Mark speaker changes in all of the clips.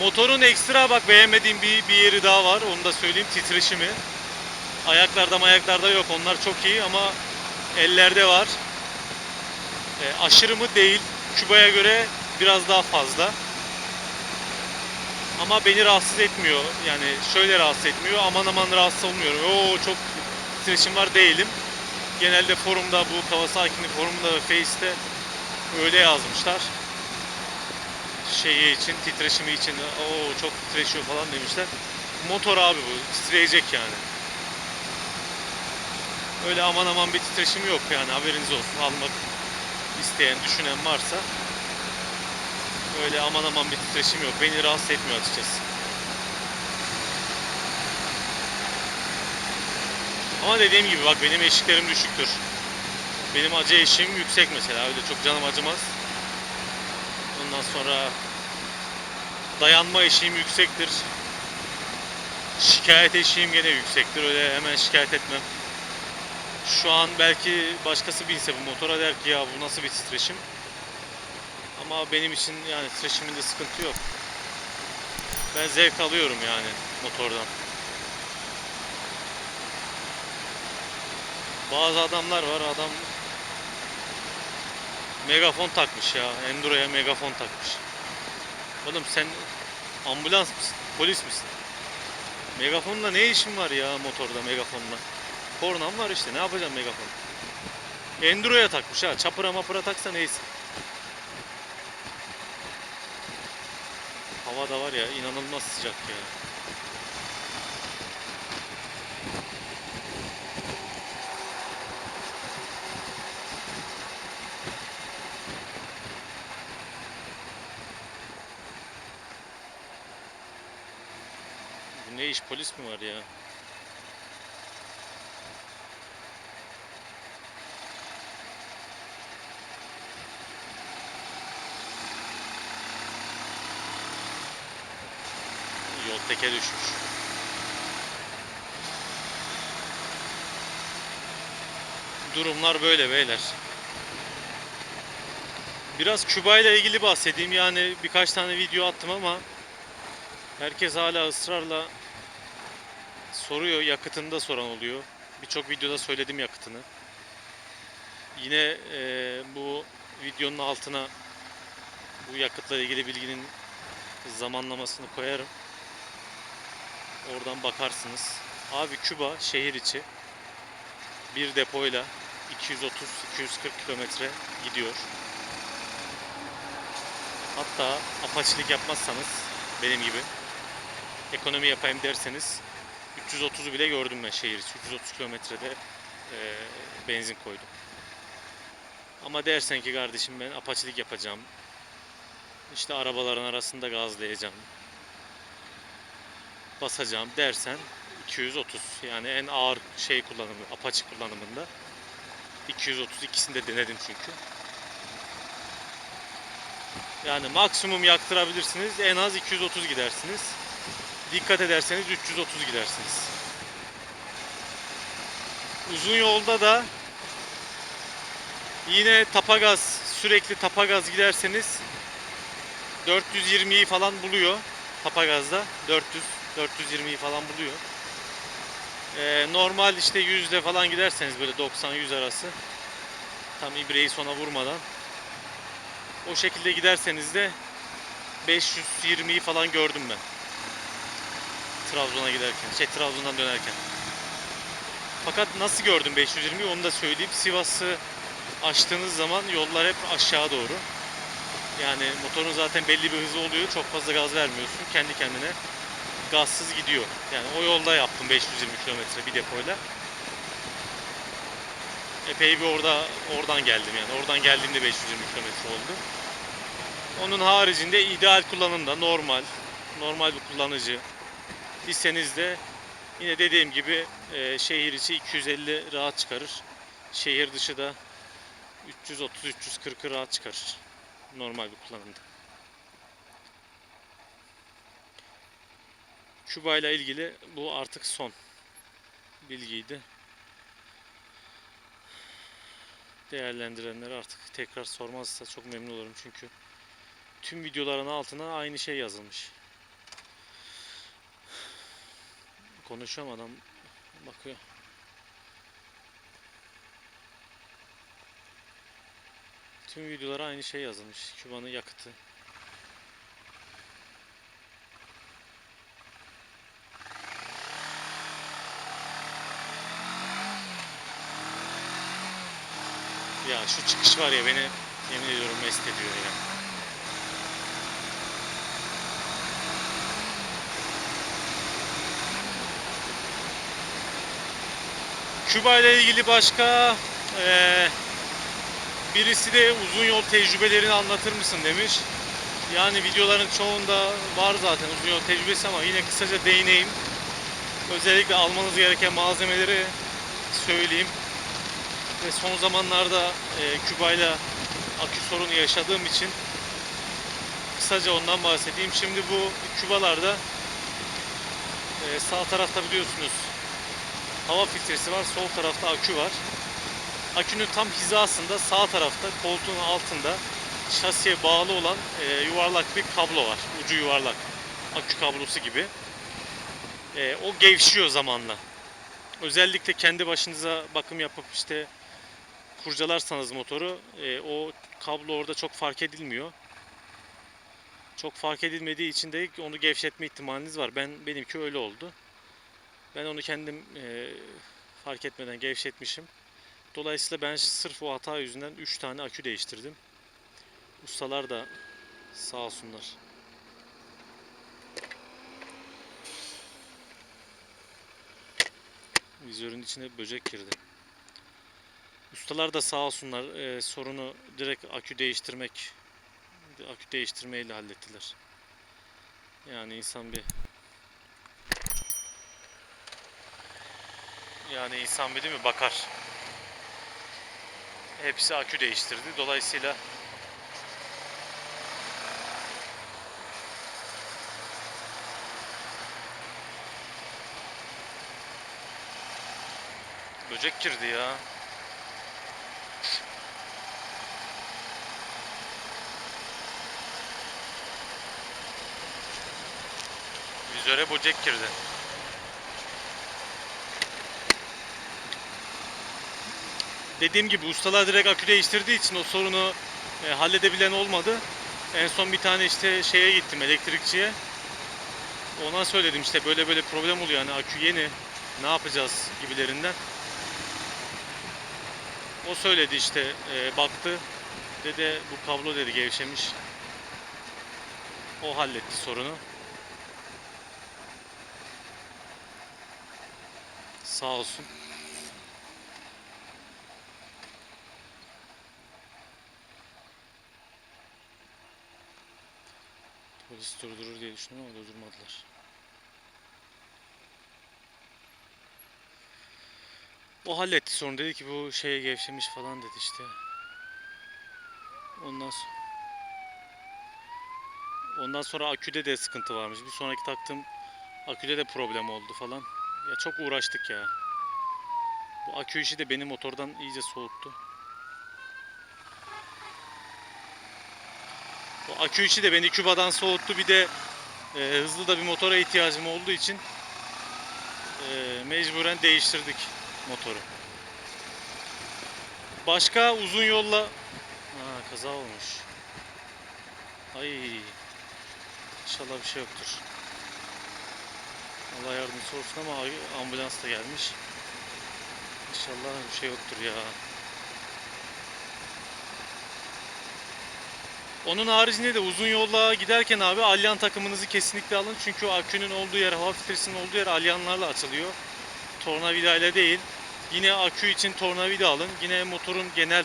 Speaker 1: Motorun ekstra bak beğenmediğim bir, bir yeri daha var. Onu da söyleyeyim titreşimi. Ayaklarda ayaklarda yok. Onlar çok iyi ama ellerde var. E, aşırı mı değil. Küba'ya göre biraz daha fazla. Ama beni rahatsız etmiyor. Yani şöyle rahatsız etmiyor. Aman aman rahatsız olmuyorum. Oo çok titreşim var değilim. Genelde forumda bu Kawasaki'nin forumunda ve Face'te öyle yazmışlar. Şeyi için, titreşimi için o çok titreşiyor falan demişler. Motor abi bu, titreyecek yani. Öyle aman aman bir titreşimi yok yani haberiniz olsun. Almak isteyen, düşünen varsa öyle aman aman bir titreşim yok. Beni rahatsız etmiyor açıkçası. Ama dediğim gibi bak benim eşiklerim düşüktür. Benim acı eşiğim yüksek mesela. Öyle çok canım acımaz. Ondan sonra dayanma eşiğim yüksektir. Şikayet eşiğim gene yüksektir. Öyle hemen şikayet etmem. Şu an belki başkası binse bu motora der ki ya bu nasıl bir titreşim. Ama benim için yani titreşiminde sıkıntı yok. Ben zevk alıyorum yani motordan. Bazı adamlar var adam megafon takmış ya. Enduro'ya megafon takmış. Oğlum sen ambulans mısın? Polis misin? Megafonla ne işin var ya motorda megafonla? Kornam var işte ne yapacağım megafon? Enduro'ya takmış ha. Çapıra mapıra taksa neyse. Hava da var ya inanılmaz sıcak ya. İş polis mi var ya? Yol teke düşmüş. Durumlar böyle beyler. Biraz Küba ile ilgili bahsedeyim. Yani birkaç tane video attım ama herkes hala ısrarla soruyor. Yakıtını da soran oluyor. Birçok videoda söyledim yakıtını. Yine eee, bu videonun altına bu yakıtla ilgili bilginin zamanlamasını koyarım. Oradan bakarsınız. Abi Küba şehir içi bir depoyla 230-240 kilometre gidiyor. Hatta apaçilik yapmazsanız benim gibi ekonomi yapayım derseniz 330'u bile gördüm ben şehir içi. 330 kilometrede e, benzin koydum. Ama dersen ki kardeşim ben apaçilik yapacağım. İşte arabaların arasında gazlayacağım. Basacağım dersen 230 yani en ağır şey kullanımı apaçı kullanımında 230 ikisini de denedim çünkü. Yani maksimum yaktırabilirsiniz. En az 230 gidersiniz. Dikkat ederseniz 330 gidersiniz. Uzun yolda da yine tapagaz sürekli tapagaz giderseniz 420'yi falan buluyor tapagazda 400 420'yi falan buluyor. Ee, normal işte 100'de falan giderseniz böyle 90-100 arası tam ibreyi sona vurmadan o şekilde giderseniz de 520'yi falan gördüm ben. Trabzon'a giderken, şey Trabzon'dan dönerken. Fakat nasıl gördüm 520'yi onu da söyleyeyim. Sivas'ı açtığınız zaman yollar hep aşağı doğru. Yani motorun zaten belli bir hızı oluyor. Çok fazla gaz vermiyorsun. Kendi kendine gazsız gidiyor. Yani o yolda yaptım 520 kilometre bir depoyla. Epey bir orada oradan geldim yani. Oradan geldiğimde 520 kilometre oldu. Onun haricinde ideal kullanımda normal, normal bir kullanıcı iseniz de yine dediğim gibi e, şehir içi 250 rahat çıkarır. Şehir dışı da 330-340'ı rahat çıkarır. Normal bir kullanımda. Küba ile ilgili bu artık son bilgiydi. Değerlendirenler artık tekrar sormazsa çok memnun olurum çünkü tüm videoların altına aynı şey yazılmış. Konuşuyorum adam bakıyor. Tüm videolara aynı şey yazılmış. Küba'nın yakıtı. Ya şu çıkış var ya beni yemin ediyorum mest ediyor ya. Küba ile ilgili başka eee, birisi de uzun yol tecrübelerini anlatır mısın demiş. Yani videoların çoğunda var zaten uzun yol tecrübesi ama yine kısaca değineyim. Özellikle almanız gereken malzemeleri söyleyeyim. Ve son zamanlarda e, Küba ile akü sorunu yaşadığım için kısaca ondan bahsedeyim. Şimdi bu Kübalarda e, sağ tarafta biliyorsunuz hava filtresi var. Sol tarafta akü var. Akünün tam hizasında sağ tarafta koltuğun altında şasiye bağlı olan e, yuvarlak bir kablo var. Ucu yuvarlak. Akü kablosu gibi. E, o gevşiyor zamanla. Özellikle kendi başınıza bakım yapıp işte kurcalarsanız motoru e, o kablo orada çok fark edilmiyor. Çok fark edilmediği için de onu gevşetme ihtimaliniz var. Ben benimki öyle oldu. Ben onu kendim e, fark etmeden gevşetmişim. Dolayısıyla ben sırf o hata yüzünden 3 tane akü değiştirdim. Ustalar da sağ olsunlar. Vizörün içine böcek girdi. Ustalar da sağ olsunlar e, sorunu direkt akü değiştirmek akü değiştirmeyle hallettiler. Yani insan bir yani insan değil mi bakar. Hepsi akü değiştirdi. Dolayısıyla böcek girdi ya. Vizöre böcek girdi. Dediğim gibi ustalar direkt akü değiştirdiği için o sorunu e, halledebilen olmadı. En son bir tane işte şeye gittim elektrikçiye. Ona söyledim işte böyle böyle problem oluyor yani akü yeni ne yapacağız gibilerinden. O söyledi işte e, baktı dedi bu kablo dedi gevşemiş. O halletti sorunu. Sağ olsun. Polis durdurur diye düşündüm ama durdurmadılar. O halletti sonra dedi ki bu şeye gevşemiş falan dedi işte. Ondan sonra Ondan sonra aküde de sıkıntı varmış. Bir sonraki taktığım aküde de problem oldu falan. Ya çok uğraştık ya. Bu akü işi de beni motordan iyice soğuttu. Akü işi de beni Küba'dan soğuttu. Bir de e, hızlı da bir motora ihtiyacım olduğu için e, mecburen değiştirdik motoru. Başka uzun yolla ha, kaza olmuş. Ay inşallah bir şey yoktur. Allah yardımcısı olsun ama ambulans da gelmiş. İnşallah bir şey yoktur ya. Onun haricinde de uzun yolla giderken abi alyan takımınızı kesinlikle alın. Çünkü akünün olduğu yer, hava filtresinin olduğu yer alyanlarla açılıyor. Tornavida ile değil. Yine akü için tornavida alın. Yine motorun genel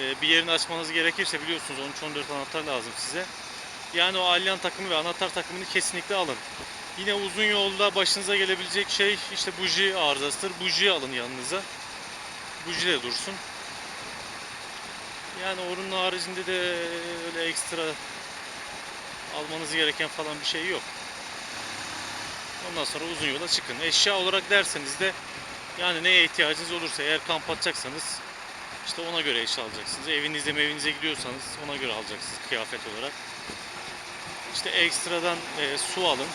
Speaker 1: e, bir yerini açmanız gerekirse biliyorsunuz 13-14 anahtar lazım size. Yani o alyan takımı ve anahtar takımını kesinlikle alın. Yine uzun yolda başınıza gelebilecek şey işte buji arızasıdır. Buji alın yanınıza. Buji de dursun. Yani onun haricinde de öyle ekstra almanız gereken falan bir şey yok. Ondan sonra uzun yola çıkın. Eşya olarak derseniz de yani neye ihtiyacınız olursa eğer kamp atacaksanız işte ona göre eşya alacaksınız. Evinizde evinize gidiyorsanız ona göre alacaksınız kıyafet olarak. İşte ekstradan e, su alın.